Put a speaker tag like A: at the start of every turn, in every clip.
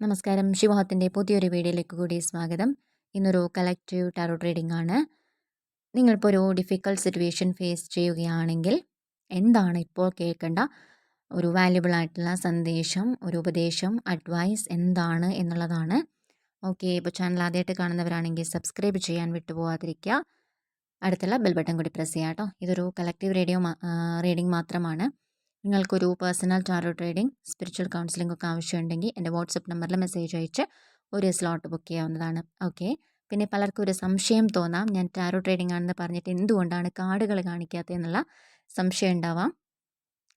A: നമസ്കാരം. ശിവഹത്തിന്റെ പുതിയൊരു വീഡിയോയിലേക്ക് കൂടി സ്വാഗതം. ഇന്നൊരു കളക്റ്റീവ് ടാറോ ട്രേഡിംഗ് ആണ്. നിങ്ങളിപ്പോൾ ഒരു ഡിഫിക്കൽട്ട് സിറ്റുവേഷൻ ഫേസ് ചെയ്യുകയാണെങ്കിൽ എന്താണ് ഇപ്പോൾ കേൾക്കേണ്ട ഒരു വാല്യുബിൾ ആയിട്ടുള്ള സന്ദേശം ഒരു ഉപദേശം അഡ്വൈസ് എന്താണ് എന്നുള്ളതാണ്. ഓക്കെ ഇപ്പോൾ ചാനൽ ആദ്യമായിട്ട് കാണുന്നവരാണെങ്കിൽ സബ്സ്ക്രൈബ് ചെയ്യാൻ വിട്ടുപോകാതിരിക്കുക അടുത്തുള്ള ബെൽ ബട്ടൺ കൂടി പ്രസ് ചെയ്യാം കേട്ടോ. ഇതൊരു കളക്റ്റീവ് റേഡിയോ റീഡിംഗ് മാത്രമാണ്. നിങ്ങൾക്കൊരു personal tarot trading spiritual counselling ഒക്കെ ആവശ്യമുണ്ടെങ്കിൽ എന്റെ വാട്സപ്പ് നമ്പറിൽ മെസ്സേജ് അയച്ച് ഒരു സ്ലോട്ട് ബുക്ക് ചെയ്യാവുന്നതാണ്. ഓക്കെ പിന്നെ പലർക്കും ഒരു സംശയം തോന്നാം ഞാൻ ടാരോ ട്രേഡിംഗ് ആണെന്ന് പറഞ്ഞിട്ട് എന്തുകൊണ്ടാണ് കാർഡുകൾ കാണിക്കാത്തതെന്നുള്ള സംശയം ഉണ്ടാവാം.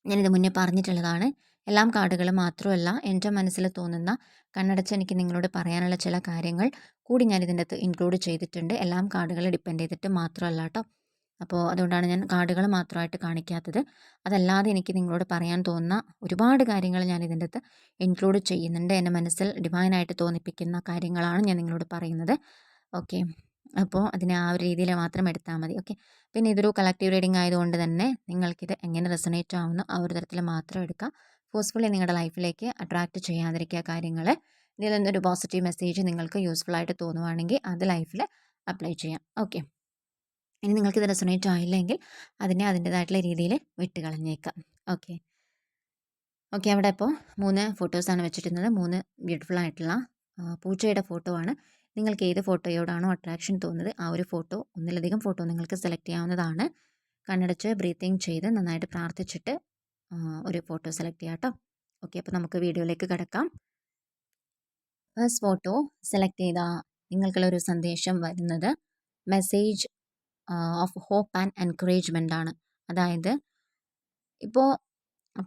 A: ഞാനിത് മുന്നേ പറഞ്ഞിട്ടുള്ളതാണ്. എല്ലാം കാർഡുകൾ മാത്രമല്ല എന്റെ മനസ്സിൽ തോന്നുന്ന കണ്ണടച്ച് എനിക്ക് നിങ്ങളോട് പറയാനുള്ള ചില കാര്യങ്ങൾ കൂടി ഞാൻ ഇതിന്റെ അകത്ത് ഇൻക്ലൂഡ് ചെയ്തിട്ടുണ്ട്. എല്ലാം കാർഡുകൾ ഡിപ്പെൻഡ് ചെയ്തിട്ട് മാത്രമല്ല കേട്ടോ. അപ്പോൾ അതുകൊണ്ടാണ് ഞാൻ കാർഡുകൾ മാത്രമായിട്ട് കാണിക്കാത്തത്. അതല്ലാതെ എനിക്ക് നിങ്ങളോട് പറയാൻ തോന്നുന്ന ഒരുപാട് കാര്യങ്ങൾ ഞാൻ ഇതിന്റെ അകത്ത് ഇൻക്ലൂഡ് ചെയ്യുന്നുണ്ട്. എന്റെ മനസ്സിൽ ഡിവൈനായിട്ട് തോന്നിപ്പിക്കുന്ന കാര്യങ്ങളാണ് ഞാൻ നിങ്ങളോട് പറയുന്നത്. ഓക്കെ. അപ്പോൾ അതിനെ ആ ഒരു രീതിയിൽ മാത്രം എടുത്താൽ മതി. ഓക്കെ. പിന്നെ ഇതൊരു കളക്റ്റീവ് റീഡിംഗ് ആയതുകൊണ്ട് തന്നെ നിങ്ങൾക്കിത് എങ്ങനെ റെസണേറ്റ് ആവുന്നു ആ ഒരു തരത്തിൽ മാത്രം എടുക്കാം. ഫോഴ്സ്ഫുള്ളി നിങ്ങളുടെ ലൈഫിലേക്ക് അട്രാക്റ്റ് ചെയ്യാതിരിക്കുക കാര്യങ്ങൾ. ഇതിൽ നിന്നൊരു പോസിറ്റീവ് മെസ്സേജ് നിങ്ങൾക്ക് യൂസ്ഫുൾ ആയിട്ട് തോന്നുവാണെങ്കിൽ അത് ലൈഫിൽ അപ്ലൈ ചെയ്യാം. ഓക്കെ. ഇനി നിങ്ങൾക്ക് ഇത് റെസൊണേറ്റ് ആയില്ലെങ്കിൽ അതിനെ അതിന്റേതായിട്ടുള്ള രീതിയിൽ വിട്ട് കളഞ്ഞേക്കാം ഓക്കെ ഓക്കെ അവിടെ ഇപ്പോൾ മൂന്ന് ഫോട്ടോസാണ് വെച്ചിട്ടുള്ളത്. മൂന്ന് ബ്യൂട്ടിഫുൾ ആയിട്ടുള്ള പൂച്ചയുടെ ഫോട്ടോ ആണ്. നിങ്ങൾക്ക് ഏത് ഫോട്ടോയോടാണോ അട്രാക്ഷൻ തോന്നുന്നത് ആ ഒരു ഫോട്ടോ ഒന്നിലധികം ഫോട്ടോ നിങ്ങൾക്ക് സെലക്ട് ചെയ്യാവുന്നതാണ്. കണ്ണടച്ച് ബ്രീത്തിങ് ചെയ്ത് നന്നായിട്ട് പ്രാർത്ഥിച്ചിട്ട് ഒരു ഫോട്ടോ സെലക്ട് ചെയ്യാം കേട്ടോ. ഓക്കെ അപ്പോൾ നമുക്ക് വീഡിയോയിലേക്ക് കിടക്കാം. ഫസ്റ്റ് ഫോട്ടോ സെലക്ട് ചെയ്ത നിങ്ങൾക്കുള്ള ഒരു സന്ദേശം വരുന്നത് message of hope and encouragement ആണ്. അതായത് ഇപ്പോൾ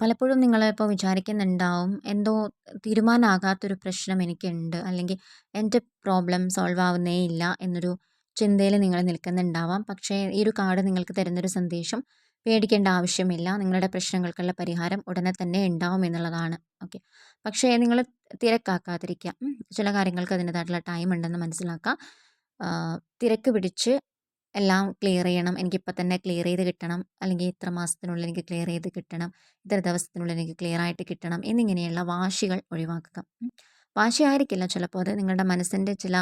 A: പലപ്പോഴും നിങ്ങളിപ്പോൾ വിചാരിക്കുന്നുണ്ടാവും എന്തോ തീരുമാനമാകാത്തൊരു പ്രശ്നം എനിക്കുണ്ട് അല്ലെങ്കിൽ എന്റെ പ്രോബ്ലം സോൾവ് ആവുന്നേ ഇല്ല എന്നൊരു ചിന്തയിൽ നിങ്ങൾ നിൽക്കുന്നുണ്ടാവാം. പക്ഷേ ഈ ഒരു കാർഡ് നിങ്ങൾക്ക് തരുന്നൊരു സന്ദേശം പേടിക്കേണ്ട ആവശ്യമില്ല. നിങ്ങളുടെ പ്രശ്നങ്ങൾക്കുള്ള പരിഹാരം ഉടനെ തന്നെ ഉണ്ടാവും എന്നുള്ളതാണ്. ഓക്കെ. പക്ഷേ നിങ്ങൾ തിരക്കാക്കാതിരിക്കുക. ചില കാര്യങ്ങൾക്ക് അതിന്റെതായിട്ടുള്ള ടൈം ഉണ്ടെന്ന് മനസ്സിലാക്കുക. തിരക്ക് പിടിച്ച് എല്ലാം ക്ലിയർ ചെയ്യണം. എനിക്കിപ്പോൾ തന്നെ ക്ലിയർ ചെയ്ത് കിട്ടണം. അല്ലെങ്കിൽ ഇത്ര മാസത്തിനുള്ളിൽ എനിക്ക് ക്ലിയർ ചെയ്ത് കിട്ടണം. ഇത്ര ദിവസത്തിനുള്ളിൽ എനിക്ക് ക്ലിയർ ആയിട്ട് കിട്ടണം. എന്നിങ്ങനെയുള്ള വാശികൾ ഒഴിവാക്കുക. വാശിയായിരിക്കില്ല ചിലപ്പോൾ അത് നിങ്ങളുടെ മനസ്സിന്റെ ചില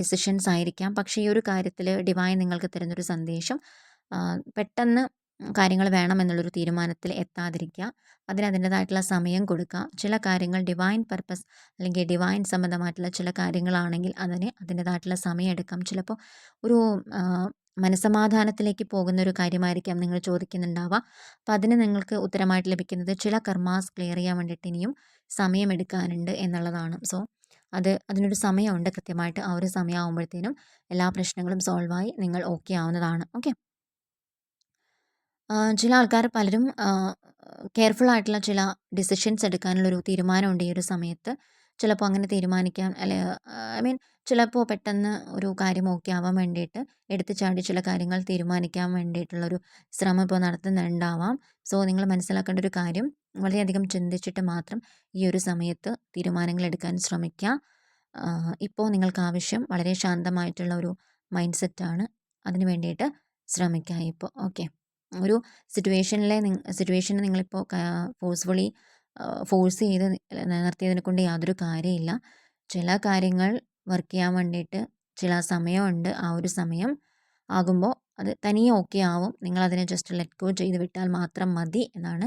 A: ഡിസിഷൻസ് ആയിരിക്കാം. പക്ഷേ ഈ ഒരു കാര്യത്തിൽ ഡിവൈൻ നിങ്ങൾക്ക് തരുന്നൊരു സന്ദേശം പെട്ടെന്ന് കാര്യങ്ങൾ വേണം എന്നുള്ളൊരു തീരുമാനത്തിൽ എത്താതിരിക്കുക. അതിന് അതിന്റെതായിട്ടുള്ള സമയം കൊടുക്കുക. ചില കാര്യങ്ങൾ ഡിവൈൻ പർപ്പസ് അല്ലെങ്കിൽ ഡിവൈൻ സംബന്ധമായിട്ടുള്ള ചില കാര്യങ്ങളാണെങ്കിൽ അതിന് അതിന്റെതായിട്ടുള്ള സമയം എടുക്കാം. ചിലപ്പോൾ ഒരു മനസമാധാനത്തിലേക്ക് പോകുന്ന ഒരു കാര്യമായിരിക്കാം നിങ്ങൾ ചോദിക്കുന്നുണ്ടാവുക. അപ്പം അതിന് നിങ്ങൾക്ക് ഉത്തരമായിട്ട് ലഭിക്കുന്നത് ചില കർമാസ് ക്ലിയർ ചെയ്യാൻ വേണ്ടിയിട്ട് ഇനിയും സമയമെടുക്കാനുണ്ട് എന്നുള്ളതാണ്. സോ അത് അതിനൊരു സമയമുണ്ട് കൃത്യമായിട്ട്. ആ ഒരു സമയമാകുമ്പോഴത്തേനും എല്ലാ പ്രശ്നങ്ങളും സോൾവായി നിങ്ങൾ ഓക്കെ ആവുന്നതാണ്. ഓക്കെ? ചില ആൾക്കാർ പലരും കെയർഫുൾ ആയിട്ടുള്ള ചില ഡിസിഷൻസ് എടുക്കാനുള്ളൊരു തീരുമാനമുണ്ട് ഈ ഒരു സമയത്ത്. ചിലപ്പോൾ അങ്ങനെ തീരുമാനിക്കാൻ അല്ലെ ഐ മീൻ ചിലപ്പോൾ പെട്ടെന്ന് ഒരു കാര്യം ഓക്കെ ആവാൻ വേണ്ടിയിട്ട് എടുത്തു ചാടി ചില കാര്യങ്ങൾ തീരുമാനിക്കാൻ വേണ്ടിയിട്ടുള്ളൊരു ശ്രമം ഇപ്പോൾ നടത്തുന്നുണ്ടാവാം. സോ നിങ്ങൾ മനസ്സിലാക്കേണ്ട ഒരു കാര്യം വളരെയധികം ചിന്തിച്ചിട്ട് മാത്രം ഈ ഒരു സമയത്ത് തീരുമാനങ്ങൾ എടുക്കാൻ ശ്രമിക്കുക. ഇപ്പോൾ നിങ്ങൾക്ക് ആവശ്യം വളരെ ശാന്തമായിട്ടുള്ള ഒരു മൈൻഡ് സെറ്റാണ് അതിന് വേണ്ടിയിട്ട് ശ്രമിക്കുക ഇപ്പോൾ ഓക്കെ ഒരു സിറ്റുവേഷനിലെ സിറ്റുവേഷനെ നിങ്ങളിപ്പോൾ ഫോഴ്സ്ഫുള്ളി ഫോഴ്സ് ചെയ്ത് നിർത്തിയതിനെ കൊണ്ട് യാതൊരു കാര്യമില്ല. ചില കാര്യങ്ങൾ വർക്ക് ചെയ്യാൻ വേണ്ടിയിട്ട് ചില സമയമുണ്ട്. ആ ഒരു സമയം ആകുമ്പോൾ അത് തനിയെ ഓക്കെ ആവും. നിങ്ങൾ അതിനെ ജസ്റ്റ് ലെറ്റ് ഗോ ചെയ്ത് വിട്ടാൽ മാത്രം മതി എന്നാണ്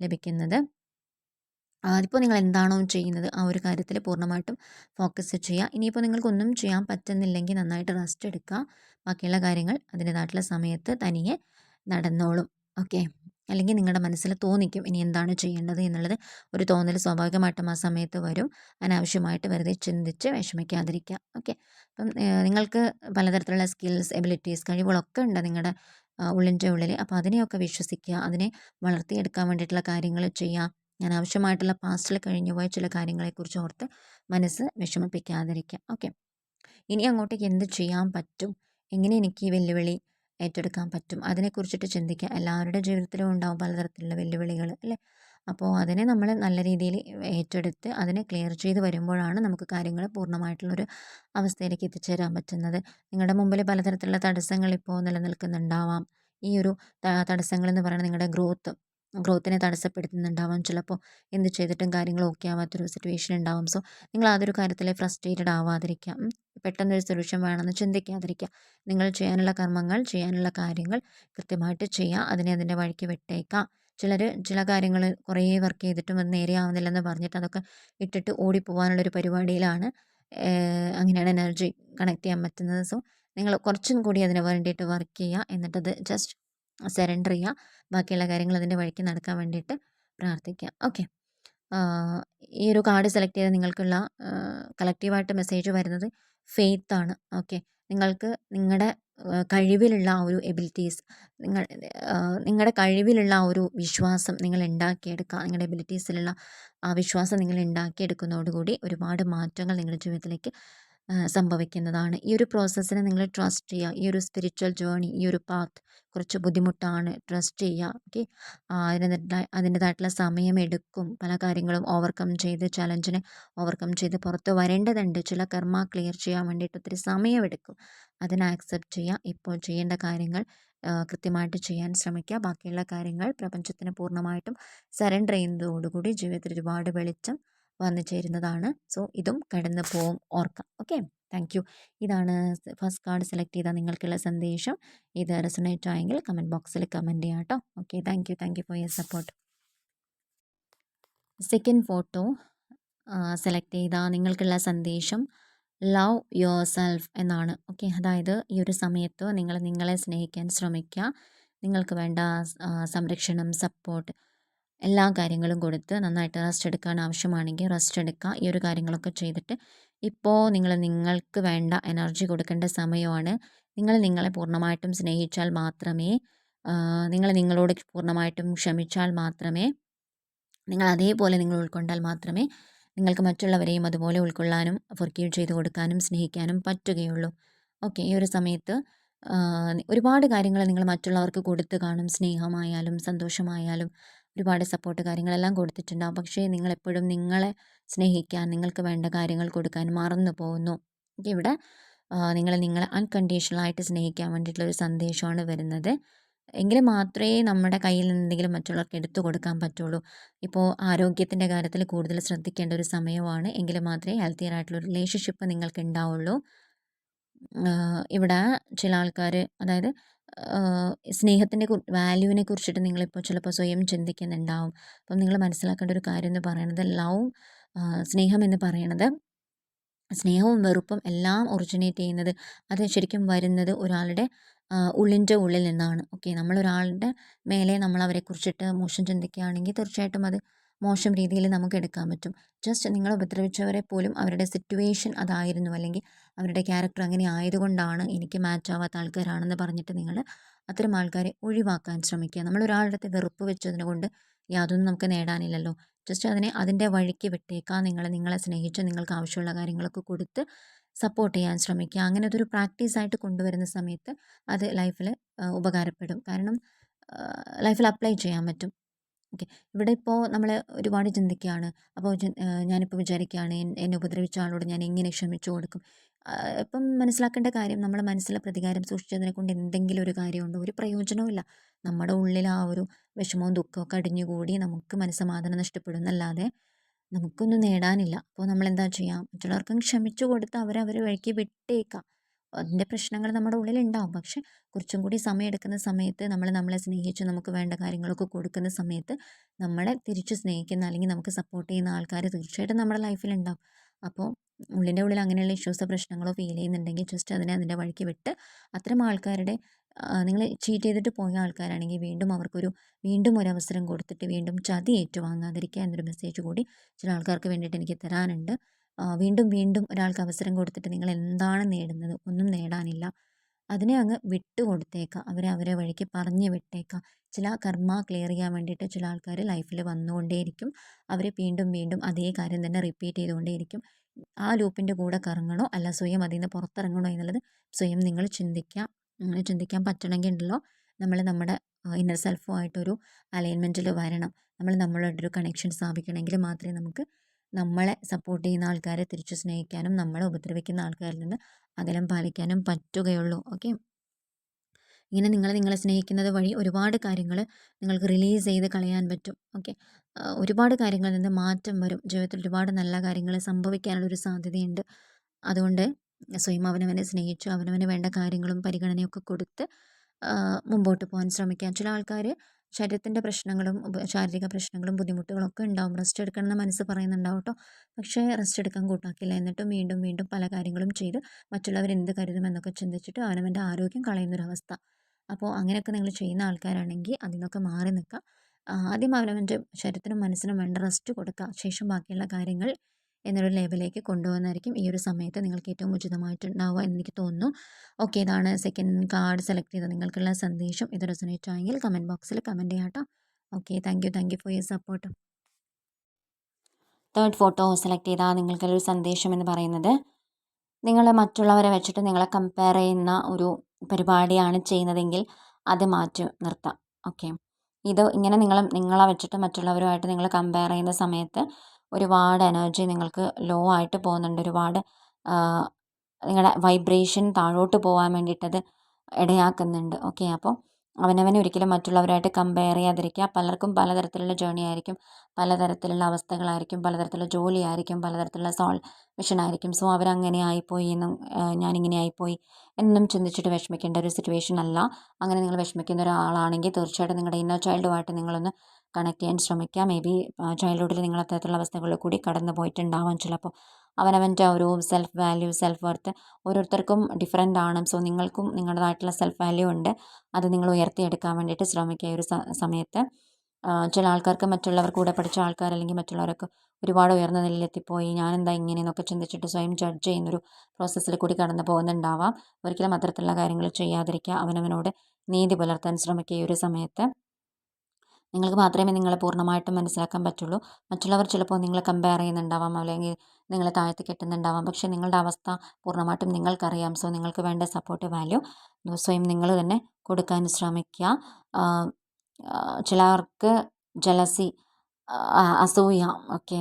A: ലഭിക്കുന്നത്. അതിപ്പോൾ നിങ്ങൾ എന്താണോ ചെയ്യുന്നത് ആ ഒരു കാര്യത്തിൽ പൂർണമായിട്ടും ഫോക്കസ് ചെയ്യുക ഇനിയിപ്പോൾ നിങ്ങൾക്കൊന്നും ചെയ്യാൻ പറ്റുന്നില്ലെങ്കിൽ നന്നായിട്ട് റെസ്റ്റ് എടുക്കുക. ബാക്കിയുള്ള കാര്യങ്ങൾ അതിന്റെതായിട്ടുള്ള സമയത്ത് തനിയെ നടന്നോളും. ഓക്കെ. അല്ലെങ്കിൽ നിങ്ങളുടെ മനസ്സിൽ തോന്നിക്കും ഇനി എന്താണ് ചെയ്യേണ്ടത് എന്നുള്ളത്. ഒരു തോന്നൽ സ്വാഭാവികമായിട്ടും ആ സമയത്ത് വരും. അനാവശ്യമായിട്ട് വെറുതെ ചിന്തിച്ച് വിഷമിക്കാതിരിക്കുക. ഓക്കെ. അപ്പം നിങ്ങൾക്ക് പലതരത്തിലുള്ള സ്കിൽസ് എബിലിറ്റീസ് കഴിവുകളൊക്കെ ഉണ്ട് നിങ്ങളുടെ ഉള്ളിന്റെ ഉള്ളിൽ. അപ്പോൾ അതിനെയൊക്കെ വിശ്വസിക്കുക. അതിനെ വളർത്തിയെടുക്കാൻ വേണ്ടിയിട്ടുള്ള കാര്യങ്ങൾ ചെയ്യുക. ഞാൻ ആവശ്യമായിട്ടുള്ള പാസ്റ്റിൽ കഴിഞ്ഞു പോയ ചില കാര്യങ്ങളെക്കുറിച്ച് ഓർത്ത് മനസ്സ് വിഷമിപ്പിക്കാതിരിക്കുക. ഓക്കെ. ഇനി അങ്ങോട്ടേക്ക് എന്ത് ചെയ്യാൻ പറ്റും? എങ്ങനെ എനിക്ക് ഈ വെല്ലുവിളി ഏറ്റെടുക്കാൻ പറ്റും. അതിനെക്കുറിച്ചിട്ട് ചിന്തിക്കുക എല്ലാവരുടെ ജീവിതത്തിലും ഉണ്ടാവും പലതരത്തിലുള്ള വെല്ലുവിളികൾ അല്ലേ? അപ്പോൾ അതിനെ നമ്മൾ നല്ല രീതിയിൽ ഏറ്റെടുത്ത് അതിനെ ക്ലിയർ ചെയ്ത് വരുമ്പോഴാണ് നമുക്ക് കാര്യങ്ങൾ പൂർണമായിട്ടുള്ളൊരു അവസ്ഥയിലേക്ക് എത്തിച്ചേരാൻ പറ്റുന്നത്. നിങ്ങളുടെ മുമ്പിൽ പലതരത്തിലുള്ള തടസ്സങ്ങൾ ഇപ്പോൾ നിലനിൽക്കുന്നുണ്ടാവാം. ഈ ഒരു തടസ്സങ്ങൾ എന്ന് പറയുന്നത് നിങ്ങളുടെ ഗ്രോത്ത് ഗ്രോത്തിനെ തടസ്സപ്പെടുത്തുന്നുണ്ടാവാം. ചിലപ്പോൾ എന്ത് ചെയ്തിട്ടും കാര്യങ്ങൾ ഓക്കെ ആവാത്തൊരു സിറ്റുവേഷൻ ഉണ്ടാവും. സോ നിങ്ങൾ അതൊരു കാര്യത്തിൽ ഫ്രസ്ട്രേറ്റഡ് ആവാതിരിക്കുക ഉം. പെട്ടെന്നൊരു സൊല്യൂഷൻ വേണമെന്ന് ചിന്തിക്കാതിരിക്കുക നിങ്ങൾ ചെയ്യാനുള്ള കർമ്മങ്ങൾ ചെയ്യാനുള്ള കാര്യങ്ങൾ കൃത്യമായിട്ട് ചെയ്യുക അതിനെ അതിന്റെ വഴിക്ക് വിട്ടേക്കുക ചിലർ ചില കാര്യങ്ങൾ കുറേ വർക്ക് ചെയ്തിട്ടും അത് നേരെയാവുന്നില്ലെന്ന് പറഞ്ഞിട്ട് അതൊക്കെ ഇട്ടിട്ട് ഓടിപ്പോവാനുള്ളൊരു പരിപാടിയിലാണ്. അങ്ങനെയാണ് എനർജി കണക്ട് ചെയ്യാൻ പറ്റുന്നത്. സോ നിങ്ങൾ കുറച്ചും കൂടി അതിന് വേണ്ടിയിട്ട് വർക്ക് ചെയ്യുക എന്നിട്ടത് ജസ്റ്റ് സറണ്ടർ ചെയ്യുക ബാക്കിയുള്ള കാര്യങ്ങൾ അതിന്റെ വഴിക്ക് നടക്കാൻ വേണ്ടിയിട്ട് പ്രാർത്ഥിക്കുക ഓക്കെ ഈ ഒരു കാർഡ് സെലക്ട് ചെയ്ത് നിങ്ങൾക്കുള്ള കളക്റ്റീവായിട്ട് മെസ്സേജ് വരുന്നത് ഫെയ്ത്ത് ആണ്. ഓക്കെ നിങ്ങൾക്ക് നിങ്ങളുടെ കഴിവിലുള്ള ആ ഒരു എബിലിറ്റീസ് നിങ്ങൾ നിങ്ങളുടെ കഴിവിലുള്ള ആ ഒരു വിശ്വാസം നിങ്ങൾ ഉണ്ടാക്കിയെടുക്കുക നിങ്ങളുടെ എബിലിറ്റീസിലുള്ള ആ വിശ്വാസം നിങ്ങൾ ഉണ്ടാക്കിയെടുക്കുന്നതോടുകൂടി ഒരുപാട് മാറ്റങ്ങൾ നിങ്ങളുടെ ജീവിതത്തിലേക്ക് സംഭവിക്കുന്നതാണ്. ഈ ഒരു പ്രോസസ്സിനെ നിങ്ങൾ ട്രസ്റ്റ് ചെയ്യുക. ഈ ഒരു സ്പിരിച്വൽ ജേണി ഈ ഒരു പാത്ത് കുറച്ച് ബുദ്ധിമുട്ടാണ്. ട്രസ്റ്റ് ചെയ്യുക. ഓക്കെ അതിന്റെ അതിന്റെതായിട്ടുള്ള സമയമെടുക്കും. പല കാര്യങ്ങളും ഓവർകം ചെയ്ത് ചലഞ്ചിനെ ഓവർകം ചെയ്ത് പുറത്ത് വരേണ്ടതുണ്ട്. ചില കർമ്മ ക്ലിയർ ചെയ്യാൻ വേണ്ടിയിട്ട് ഒത്തിരി സമയമെടുക്കും. അതിനെ ആക്സെപ്റ്റ് ചെയ്യുക. ഇപ്പോൾ ചെയ്യേണ്ട കാര്യങ്ങൾ കൃത്യമായിട്ട് ചെയ്യാൻ ശ്രമിക്കുക. ബാക്കിയുള്ള കാര്യങ്ങൾ പ്രപഞ്ചത്തിന് പൂർണമായിട്ടും സറണ്ടർ ചെയ്യുന്നതോടുകൂടി ജീവിതത്തിൽ ഒരുപാട് വെളിച്ചം വന്നു ചേരുന്നതാണ്. സോ ഇതും കടന്നു പോവും ഓർക്കാം. ഓക്കെ? Thank you. ഇതാണ് ഫസ്റ്റ് കാർഡ് സെലക്ട് ചെയ്ത നിങ്ങൾക്കുള്ള സന്ദേശം. ഇത് റെസണേറ്റ് ആയെങ്കിൽ കമന്റ് ബോക്സിൽ കമന്റ് ചെയ്യാം കേട്ടോ okay thank you. Thank you for your support. Second photo select ചെയ്ത നിങ്ങൾക്കുള്ള സന്ദേശം ലവ് യുവർ സെൽഫ് എന്നാണ്. ഓക്കെ അതായത് ഈ ഒരു സമയത്ത് നിങ്ങൾ നിങ്ങളെ സ്നേഹിക്കാൻ ശ്രമിക്കുക. നിങ്ങൾക്ക് വേണ്ട സംരക്ഷണം സപ്പോർട്ട് എല്ലാ കാര്യങ്ങളും കൊടുത്ത് നന്നായിട്ട് റെസ്റ്റ് എടുക്കാൻ ആവശ്യമാണെങ്കിൽ റെസ്റ്റ് എടുക്കുക. ഈ ഒരു കാര്യങ്ങളൊക്കെ ചെയ്തിട്ട് ഇപ്പോൾ നിങ്ങൾ നിങ്ങൾക്ക് വേണ്ട എനർജി കൊടുക്കേണ്ട സമയമാണ്. നിങ്ങൾ നിങ്ങളെ പൂർണമായിട്ടും സ്നേഹിച്ചാൽ മാത്രമേ നിങ്ങൾ നിങ്ങളോട് പൂർണമായിട്ടും ക്ഷമിച്ചാൽ മാത്രമേ നിങ്ങൾ അതേപോലെ നിങ്ങൾ ഉൾക്കൊണ്ടാൽ മാത്രമേ നിങ്ങൾക്ക് മറ്റുള്ളവരെയും അതുപോലെ ഉൾക്കൊള്ളാനും ഫൊർക്കീവ് ചെയ്ത് കൊടുക്കാനും സ്നേഹിക്കാനും പറ്റുകയുള്ളൂ. ഓക്കെ ഈ ഒരു സമയത്ത് ഒരുപാട് കാര്യങ്ങൾ നിങ്ങൾ മറ്റുള്ളവർക്ക് കൊടുത്തു കാണും. സ്നേഹമായാലും സന്തോഷമായാലും ഒരുപാട് സപ്പോർട്ട് കാര്യങ്ങളെല്ലാം കൊടുത്തിട്ടുണ്ടാവും. പക്ഷേ നിങ്ങളെപ്പോഴും നിങ്ങളെ സ്നേഹിക്കാൻ നിങ്ങൾക്ക് വേണ്ട കാര്യങ്ങൾ കൊടുക്കാൻ മറന്നു പോകുന്നു. ഇവിടെ നിങ്ങൾ നിങ്ങളെ അൺകണ്ടീഷണലായിട്ട് സ്നേഹിക്കാൻ വേണ്ടിയിട്ടുള്ള ഒരു സന്ദേശമാണ് വരുന്നത്. എങ്കിൽ മാത്രമേ നമ്മുടെ കയ്യിൽ നിന്ന് മറ്റുള്ളവർക്ക് എടുത്തു കൊടുക്കാൻ പറ്റുള്ളൂ. ഇപ്പോൾ ആരോഗ്യത്തിന്റെ കാര്യത്തിൽ കൂടുതൽ ശ്രദ്ധിക്കേണ്ട ഒരു സമയമാണ്. എങ്കിൽ മാത്രമേ ഹെൽത്തിയർ ആയിട്ടുള്ള റിലേഷൻഷിപ്പ് നിങ്ങൾക്ക് ഉണ്ടാവുള്ളൂ. ഇവിടെ ചില ആൾക്കാർ അതായത് സ്നേഹത്തിന്റെ വാല്യൂവിനെ കുറിച്ചിട്ട് നിങ്ങളിപ്പോൾ ചിലപ്പോൾ സ്വയം ചിന്തിക്കുന്നുണ്ടാവും. അപ്പം നിങ്ങൾ മനസ്സിലാക്കേണ്ട ഒരു കാര്യം എന്ന് പറയുന്നത് ലവ് സ്നേഹം എന്ന് പറയുന്നത് സ്നേഹവും വെറുപ്പും എല്ലാം ഒറിജിനേറ്റ് ചെയ്യുന്നത് അത് ശരിക്കും വരുന്നത് ഒരാളുടെ ഉള്ളിന്റെ ഉള്ളിൽ നിന്നാണ്. ഓക്കെ നമ്മളൊരാളുടെ മേലെ നമ്മൾ അവരെ കുറിച്ചിട്ട് മോശം ചിന്തിക്കുകയാണെങ്കിൽ തീർച്ചയായിട്ടും അത് മോശം രീതിയിൽ നമുക്ക് എടുക്കാൻ പറ്റും. ജസ്റ്റ് നിങ്ങൾ ഉപദ്രവിച്ചവരെ പോലും അവരുടെ സിറ്റുവേഷൻ അതായിരുന്നു. അല്ലെങ്കിൽ അവരുടെ ക്യാരക്ടർ അങ്ങനെ ആയതുകൊണ്ടാണ് എനിക്ക് മാച്ച് ആവാത്ത ആൾക്കാരാണെന്ന് പറഞ്ഞിട്ട് നിങ്ങൾ അത്തരം ആൾക്കാരെ ഒഴിവാക്കാൻ ശ്രമിക്കുക. നമ്മൾ ഒരാളുടെ വെറുപ്പ് വെച്ചതിനെ കൊണ്ട് യാതൊന്നും നമുക്ക് നേടാനില്ലല്ലോ. ജസ്റ്റ് അതിനെ അതിന്റെ വഴിക്ക് വിട്ടേക്കാം. നിങ്ങൾ നിങ്ങളെ സ്നേഹിച്ച് നിങ്ങൾക്ക് ആവശ്യമുള്ള കാര്യങ്ങളൊക്കെ കൊടുത്ത് സപ്പോർട്ട് ചെയ്യാൻ ശ്രമിക്കുക. അങ്ങനെ അതൊരു പ്രാക്ടീസായിട്ട് കൊണ്ടുവരുന്ന സമയത്ത് അത് ലൈഫിൽ ഉപകാരപ്പെടും. കാരണം ലൈഫിൽ അപ്ലൈ ചെയ്യാൻ പറ്റും. ഓക്കെ. ഇവിടെ ഇപ്പോൾ നമ്മൾ ഒരുപാട് ചിന്തിക്കുകയാണ് അപ്പോൾ ഞാനിപ്പോൾ വിചാരിക്കുകയാണ് എന്നെ ഉപദ്രവിച്ച ആളോട് ഞാൻ എങ്ങനെ ക്ഷമിച്ചു കൊടുക്കും? ഇപ്പം മനസ്സിലാക്കേണ്ട കാര്യം നമ്മൾ മനസ്സിലെ പ്രതികാരം സൂക്ഷിച്ചതിനെ കൊണ്ട് എന്തെങ്കിലും ഒരു കാര്യമുണ്ടോ? ഒരു പ്രയോജനവുമില്ല നമ്മുടെ ഉള്ളിൽ ആ ഒരു വിഷമവും ദുഃഖവും ഒക്കെ അടിഞ്ഞുകൂടി നമുക്ക് മനസ്സമാധാനം നഷ്ടപ്പെടുന്നല്ലാതെ നമുക്കൊന്നും നേടാനില്ല. അപ്പോൾ നമ്മൾ എന്താ ചെയ്യുക മറ്റുള്ളവർക്കും ക്ഷമിച്ചു കൊടുത്ത് അവരെ അവരെ വഴിക്ക് വിട്ടേക്കാം. അതിന്റെ പ്രശ്നങ്ങൾ നമ്മുടെ ഉള്ളിലുണ്ടാവും. പക്ഷെ കുറച്ചും കൂടി സമയം എടുക്കുന്ന സമയത്ത് നമ്മൾ നമ്മളെ സ്നേഹിച്ച് നമുക്ക് വേണ്ട കാര്യങ്ങളൊക്കെ കൊടുക്കുന്ന സമയത്ത് നമ്മളെ തിരിച്ച് സ്നേഹിക്കുന്ന അല്ലെങ്കിൽ നമുക്ക് സപ്പോർട്ട് ചെയ്യുന്ന ആൾക്കാർ തീർച്ചയായിട്ടും നമ്മുടെ ലൈഫിലുണ്ടാവും. അപ്പോൾ ഉള്ളിന്റെ ഉള്ളിൽ അങ്ങനെയുള്ള ഇഷ്യൂസോ പ്രശ്നങ്ങളോ ഫീൽ ചെയ്യുന്നുണ്ടെങ്കിൽ ജസ്റ്റ് അതിനെ അതിന്റെ വഴിക്ക് വിട്ട് അത്തരം ആൾക്കാരുടെ നിങ്ങൾ ചീറ്റ് ചെയ്തിട്ട് പോയ ആൾക്കാരാണെങ്കിൽ വീണ്ടും അവർക്കൊരു വീണ്ടും ഒരു അവസരം കൊടുത്തിട്ട് വീണ്ടും ചതി ഏറ്റുവാങ്ങാതിരിക്കുക എന്നൊരു മെസ്സേജ് കൂടി ചില ആൾക്കാർക്ക് വേണ്ടിയിട്ട് എനിക്ക് തരാനുണ്ട്. വീണ്ടും വീണ്ടും ഒരാൾക്ക് അവസരം കൊടുത്തിട്ട് നിങ്ങൾ എന്താണ് നേടുന്നത്? ഒന്നും നേടാനില്ല. അതിനെ അങ്ങ് വിട്ടു കൊടുത്തേക്കാം അവരെ അവരെ വഴിക്ക് പറഞ്ഞു വിട്ടേക്കാം. ചില കർമ്മ ക്ലിയർ ചെയ്യാൻ വേണ്ടിയിട്ട് ചില ആൾക്കാർ ലൈഫിൽ വന്നുകൊണ്ടേയിരിക്കും. അവർ വീണ്ടും വീണ്ടും അതേ കാര്യം തന്നെ റിപ്പീറ്റ് ചെയ്തുകൊണ്ടേയിരിക്കും. ആ ലൂപ്പിന്റെ കൂടെ കറങ്ങണോ? അല്ല സ്വയം അതിൽ നിന്ന് പുറത്തിറങ്ങണോ എന്നുള്ളത് സ്വയം നിങ്ങൾ ചിന്തിക്കുക അങ്ങനെ ചിന്തിക്കാൻ പറ്റണമെങ്കിൽ ഉണ്ടല്ലോ. നമ്മൾ നമ്മുടെ ഇന്നർ സെൽഫുമായിട്ടൊരു അലൈൻമെന്റിൽ വരണം. നമ്മൾ നമ്മളുടെ ഒരു കണക്ഷൻ സ്ഥാപിക്കണമെങ്കിൽ മാത്രമേ നമുക്ക് നമ്മളെ സപ്പോർട്ട് ചെയ്യുന്ന ആൾക്കാരെ തിരിച്ചു സ്നേഹിക്കാനും നമ്മളെ ഉപദ്രവിക്കുന്ന ആൾക്കാരിൽ നിന്ന് അകലം പാലിക്കാനും പറ്റുകയുള്ളൂ. ഓക്കെ ഇങ്ങനെ നിങ്ങൾ നിങ്ങളെ സ്നേഹിക്കുന്നത് വഴി ഒരുപാട് കാര്യങ്ങൾ നിങ്ങൾക്ക് റിലീസ് ചെയ്ത് കളയാൻ പറ്റും. ഓക്കെ ഒരുപാട് കാര്യങ്ങളിൽ നിന്ന് മാറ്റം വരും. ജീവിതത്തിൽ ഒരുപാട് നല്ല കാര്യങ്ങൾ സംഭവിക്കാനുള്ളൊരു സാധ്യതയുണ്ട്. അതുകൊണ്ട് സ്വയം അവനവനെ സ്നേഹിച്ചു അവനവന് വേണ്ട കാര്യങ്ങളും പരിഗണനയൊക്കെ കൊടുത്ത് മുമ്പോട്ട് പോകാൻ ശ്രമിക്കാം. ചില ആൾക്കാർ ശരീരത്തിന്റെ പ്രശ്നങ്ങളും ശാരീരിക പ്രശ്നങ്ങളും ബുദ്ധിമുട്ടുകളും ഒക്കെ ഉണ്ടാവും. റെസ്റ്റ് എടുക്കണമെന്ന് മനസ്സ് പറയുന്നുണ്ടാവും കേട്ടോ പക്ഷേ റെസ്റ്റ് എടുക്കാൻ കൂട്ടാക്കില്ല. എന്നിട്ടും വീണ്ടും വീണ്ടും പല കാര്യങ്ങളും ചെയ്ത് മറ്റുള്ളവർ എന്ത് കരുതുമെന്നൊക്കെ ചിന്തിച്ചിട്ട് അവനവന്റെ ആരോഗ്യം കളയുന്നൊരവസ്ഥ. അപ്പോൾ അങ്ങനെയൊക്കെ നിങ്ങൾ ചെയ്യുന്ന ആൾക്കാരാണെങ്കിൽ അതിനൊക്കെ മാറി നിൽക്കുക. ആദ്യം അവനവന്റെ ശരീരത്തിനും മനസ്സിനും വേണ്ട റെസ്റ്റ് കൊടുക്കുക. ശേഷം ബാക്കിയുള്ള കാര്യങ്ങൾ എന്നൊരു ലെവലിലേക്ക് കൊണ്ടുപോകുന്നതായിരിക്കും ഈ ഒരു സമയത്ത് നിങ്ങൾക്ക് ഏറ്റവും ഉചിതമായിട്ടുണ്ടാവുക എന്ന് എനിക്ക് തോന്നുന്നു. ഓക്കെ ഇതാണ് സെക്കൻഡ് കാർഡ് സെലക്ട് ചെയ്ത നിങ്ങൾക്കുള്ള സന്ദേശം. ഇത് റെസനേറ്റ് ആയെങ്കിൽ കമന്റ് ബോക്സിൽ കമന്റ് ചെയ്യാട്ടോ okay thank you thank you for your support third photo select ചെയ്താൽ നിങ്ങൾക്കൊരു സന്ദേശം എന്ന് പറയുന്നത് നിങ്ങൾ മറ്റുള്ളവരെ വെച്ചിട്ട് നിങ്ങളെ കമ്പയർ ചെയ്യുന്ന ഒരു പരിപാടിയാണ് ചെയ്യുന്നതെങ്കിൽ അത് മാറ്റി നിർത്താം. ഓക്കെ ഇത് ഇങ്ങനെ നിങ്ങൾ നിങ്ങളെ വെച്ചിട്ട് മറ്റുള്ളവരുമായിട്ട് നിങ്ങൾ കമ്പയർ ചെയ്യുന്ന സമയത്ത് ഒരുപാട് എനർജി നിങ്ങൾക്ക് ലോ ആയിട്ട് പോകുന്നുണ്ട്. ഒരുപാട് നിങ്ങളുടെ വൈബ്രേഷൻ താഴോട്ട് പോകാൻ വേണ്ടിയിട്ടത് ഇടയാക്കുന്നുണ്ട്. ഓക്കെ അപ്പോൾ അവനവനെ ഒരിക്കലും മറ്റുള്ളവരായിട്ട് കമ്പയർ ചെയ്യാതിരിക്കുക. പലർക്കും പലതരത്തിലുള്ള ജേണി ആയിരിക്കും. പലതരത്തിലുള്ള അവസ്ഥകളായിരിക്കും. പലതരത്തിലുള്ള ജോലിയായിരിക്കും പലതരത്തിലുള്ള സോൾ മിഷനായിരിക്കും സോ അവരങ്ങനെ ആയിപ്പോയി എന്നും ഞാനിങ്ങനെ ആയിപ്പോയി എന്നും ചിന്തിച്ചിട്ട് വിഷമിക്കേണ്ട ഒരു സിറ്റുവേഷൻ അല്ല. അങ്ങനെ നിങ്ങൾ വിഷമിക്കുന്ന ഒരാളാണെങ്കിൽ തീർച്ചയായിട്ടും നിങ്ങളുടെ ഇന്നർ ചൈൽഡുമായിട്ട് നിങ്ങളൊന്ന് കണക്ട് ചെയ്യാൻ ശ്രമിക്കുക. മേ ബി ചൈൽഡ്ഹുഡിൽ നിങ്ങൾ അത്തരത്തിലുള്ള അവസ്ഥകളിൽ കൂടി കടന്നു പോയിട്ടുണ്ടാവാം ചിലപ്പോൾ. അവനവന്റെ ഒരു സെൽഫ് വാല്യൂ സെൽഫ് വർത്ത് ഓരോരുത്തർക്കും ഡിഫറെന്റ് ആണ്. സോ നിങ്ങൾക്കും നിങ്ങളുടേതായിട്ടുള്ള സെൽഫ് വാല്യൂ ഉണ്ട്. അത് നിങ്ങൾ ഉയർത്തിയെടുക്കാൻ വേണ്ടിയിട്ട് ശ്രമിക്കുക ഈ ഒരു സമയത്ത്. ചില ആൾക്കാർക്ക് മറ്റുള്ളവർ കൂടെ പഠിച്ച ആൾക്കാർ അല്ലെങ്കിൽ മറ്റുള്ളവർക്ക് ഒരുപാട് ഉയർന്ന നിലയിലെത്തിപ്പോയി. ഞാനെന്താ ഇങ്ങനെയെന്നൊക്കെ ചിന്തിച്ചിട്ട് സ്വയം ജഡ്ജ് ചെയ്യുന്നൊരു പ്രോസസ്സിൽ കൂടി കടന്നു പോകുന്നുണ്ടാവാം. ഒരിക്കലും അത്തരത്തിലുള്ള കാര്യങ്ങൾ ചെയ്യാതിരിക്കുക. അവനവനോട് നീതി പുലർത്താൻ ശ്രമിക്കുക ഈ ഒരു സമയത്ത്. നിങ്ങൾക്ക് മാത്രമേ നിങ്ങളെ പൂർണമായിട്ടും മനസ്സിലാക്കാൻ പറ്റുള്ളൂ. മറ്റുള്ളവർ ചിലപ്പോൾ നിങ്ങളെ കമ്പയർ ചെയ്യുന്നുണ്ടാവാം അല്ലെങ്കിൽ നിങ്ങളെ താഴ്ത്തി കെട്ടുന്നുണ്ടാവാം. പക്ഷേ നിങ്ങളുടെ അവസ്ഥ പൂർണമായിട്ടും നിങ്ങൾക്കറിയാം. സോ നിങ്ങൾക്ക് വേണ്ട സപ്പോർട്ട് വാല്യൂ സ്വയം നിങ്ങൾ തന്നെ കൊടുക്കാൻ ശ്രമിക്കുക. ചിലർക്ക് ജലസി അസൂയ ഓക്കെ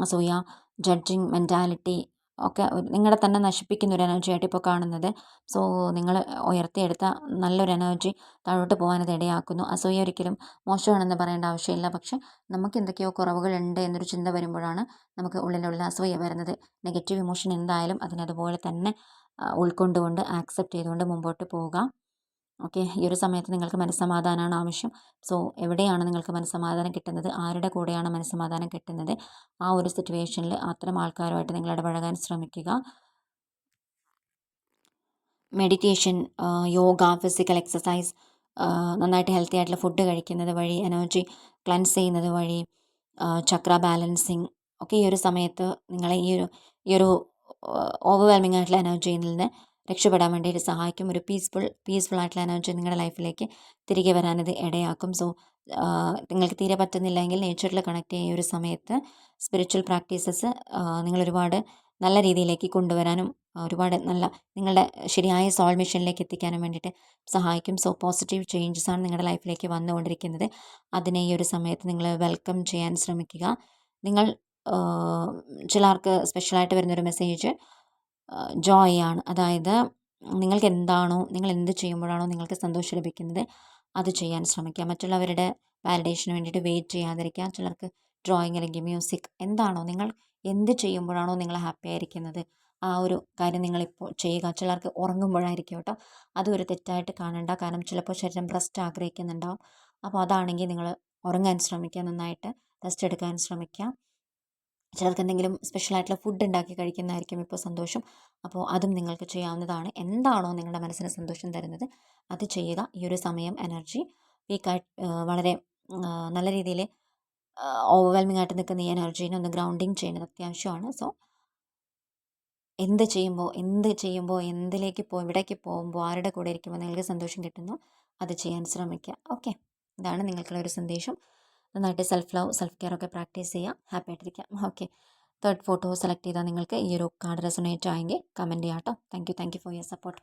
A: അസൂയ ജഡ്ജിങ് മെന്റാലിറ്റി ഒക്കെ നിങ്ങളെ തന്നെ നശിപ്പിക്കുന്ന ഒരു എനർജി ഇപ്പോൾ കാണുന്നത്. സോ നിങ്ങൾ ഉയർത്തിയെടുത്ത നല്ലൊരു എനർജി താഴോട്ട് പോകാൻ അത് ഇടയാക്കുന്നു. അസൂയ ഒരിക്കലും മോശമാണെന്ന് പറയേണ്ട ആവശ്യമില്ല. പക്ഷെ നമുക്ക് എന്തൊക്കെയോ കുറവുകളുണ്ട് എന്നൊരു ചിന്ത വരുമ്പോഴാണ് നമുക്ക് ഉള്ളിലുള്ള അസൂയ വരുന്നത്. നെഗറ്റീവ് ഇമോഷൻ എന്തായാലും അതിനതുപോലെ തന്നെ ഉൾക്കൊണ്ടുകൊണ്ട് ആക്സെപ്റ്റ് ചെയ്തുകൊണ്ട് മുമ്പോട്ട് പോവുക ഓക്കെ ഈ ഒരു സമയത്ത് നിങ്ങൾക്ക് മനസ്സമാധാനമാണ് ആവശ്യം. സോ എവിടെയാണ് നിങ്ങൾക്ക് മനസ്സമാധാനം കിട്ടുന്നത്? ആരുടെ കൂടെയാണ് മനസ്സമാധാനം കിട്ടുന്നത്? ആ ഒരു സിറ്റുവേഷനിൽ അത്തരം ആൾക്കാരുമായിട്ട് നിങ്ങൾ ഇടപഴകാൻ ശ്രമിക്കുക. മെഡിറ്റേഷൻ യോഗ ഫിസിക്കൽ എക്സസൈസ് നന്നായിട്ട് ഹെൽത്തി ആയിട്ടുള്ള ഫുഡ് കഴിക്കുന്നത് വഴി എനർജി ക്ലൻസ് ചെയ്യുന്നത് വഴി ചക്ര ബാലൻസിങ് ഒക്കെ ഈ ഒരു സമയത്ത് നിങ്ങളെ ഈ ഒരു ഈ ഒരു ഓവർവെൽമിംഗ് ആയിട്ടുള്ള എനർജിയിൽ നിന്ന് രക്ഷപ്പെടാൻ വേണ്ടിയിട്ട് സഹായിക്കും. ഒരു പീസ്ഫുൾ പീസ്ഫുൾ ആയിട്ടുള്ള എനർജി നിങ്ങളുടെ ലൈഫിലേക്ക് തിരികെ വരാനത് ഇടയാക്കും. സോ നിങ്ങൾക്ക് തീരെ പറ്റുന്നില്ലെങ്കിൽ നേച്ചറിൽ കണക്ട് ചെയ്യുന്ന ഒരു സമയത്ത് സ്പിരിച്വൽ പ്രാക്ടീസസ് നിങ്ങൾ ഒരുപാട് നല്ല രീതിയിലേക്ക് കൊണ്ടുവരാനും ഒരുപാട് നല്ല നിങ്ങളുടെ ശരിയായ സോൾ മിഷനിലേക്ക് എത്തിക്കാനും വേണ്ടിയിട്ട് സഹായിക്കും. സോ പോസിറ്റീവ് ചേഞ്ചസ് ആണ് നിങ്ങളുടെ ലൈഫിലേക്ക് വന്നുകൊണ്ടിരിക്കുന്നത്. അതിനെ ഈ ഒരു സമയത്ത് നിങ്ങൾ വെൽക്കം ചെയ്യാൻ ശ്രമിക്കുക. നിങ്ങൾ ചിലർക്ക് സ്പെഷ്യലായിട്ട് വരുന്നൊരു മെസ്സേജ് ജോയ് ആണ്. അതായത് നിങ്ങൾക്ക് എന്താണോ നിങ്ങൾ എന്ത് ചെയ്യുമ്പോഴാണോ നിങ്ങൾക്ക് സന്തോഷം ലഭിക്കുന്നത് അത് ചെയ്യാൻ ശ്രമിക്കുക. മറ്റുള്ളവരുടെ വാലിഡേഷന് വേണ്ടിയിട്ട് വെയിറ്റ് ചെയ്യാതിരിക്കുക. ചിലർക്ക് ഡ്രോയിങ് അല്ലെങ്കിൽ മ്യൂസിക് എന്താണോ നിങ്ങൾ എന്ത് ചെയ്യുമ്പോഴാണോ നിങ്ങൾ ഹാപ്പി ആയിരിക്കുന്നത് ആ ഒരു കാര്യം നിങ്ങളിപ്പോൾ ചെയ്യുക. ചിലർക്ക് ഉറങ്ങുമ്പോഴായിരിക്കും കേട്ടോ. അതൊരു തെറ്റായിട്ട് കാണണ്ട. കാരണം ചിലപ്പോൾ ശരീരം റെസ്റ്റ് ആഗ്രഹിക്കുന്നുണ്ടാവും. അപ്പോൾ അതാണെങ്കിൽ നിങ്ങൾ ഉറങ്ങാൻ ശ്രമിക്കുക. നന്നായിട്ട് റെസ്റ്റ് എടുക്കാൻ ശ്രമിക്കുക. ചിലർക്ക് എന്തെങ്കിലും സ്പെഷ്യലായിട്ടുള്ള ഫുഡ് ഉണ്ടാക്കി കഴിക്കുന്നതായിരിക്കും ഇപ്പോൾ സന്തോഷം. അപ്പോൾ അതും നിങ്ങൾക്ക് ചെയ്യാവുന്നതാണ്. എന്താണോ നിങ്ങളുടെ മനസ്സിന് സന്തോഷം തരുന്നത് അത് ചെയ്യുക. ഈ ഒരു സമയം എനർജി വീക്കായിട്ട് വളരെ നല്ല രീതിയിൽ ഓവർവെൽമിംഗ് ആയിട്ട് നിൽക്കുന്ന ഈ എനർജീനെ ഒന്ന് ഗ്രൗണ്ടിങ് ചെയ്യുന്നത് അത്യാവശ്യമാണ്. സോ എന്ത് ചെയ്യുമ്പോൾ എന്ത് ചെയ്യുമ്പോൾ എന്തിലേക്ക് പോകും ഇവിടേക്ക് പോകുമ്പോൾ ആരുടെ കൂടെ ഇരിക്കുമ്പോൾ നിങ്ങൾക്ക് സന്തോഷം കിട്ടുന്നു അത് ചെയ്യാൻ ശ്രമിക്കുക. ഓക്കെ ഇതാണ് നിങ്ങൾക്കുള്ള ഒരു സന്ദേശം. നന്നായിട്ട് സെൽഫ് ലവ് സെൽഫ് കെയർ ഒക്കെ പ്രാക്ടീസ് ചെയ്യാം. ഹാപ്പി ആയിട്ടിരിക്കാം. ഓക്കെ തേർഡ് ഫോട്ടോ സെലക്ട് ചെയ്താൽ നിങ്ങൾക്ക് ഈ ഒരു കാർഡ് റെസണേറ്റ് ആയെങ്കിൽ കമന്റ് ചെയ്യാം കേട്ടോ thank you thank you for your support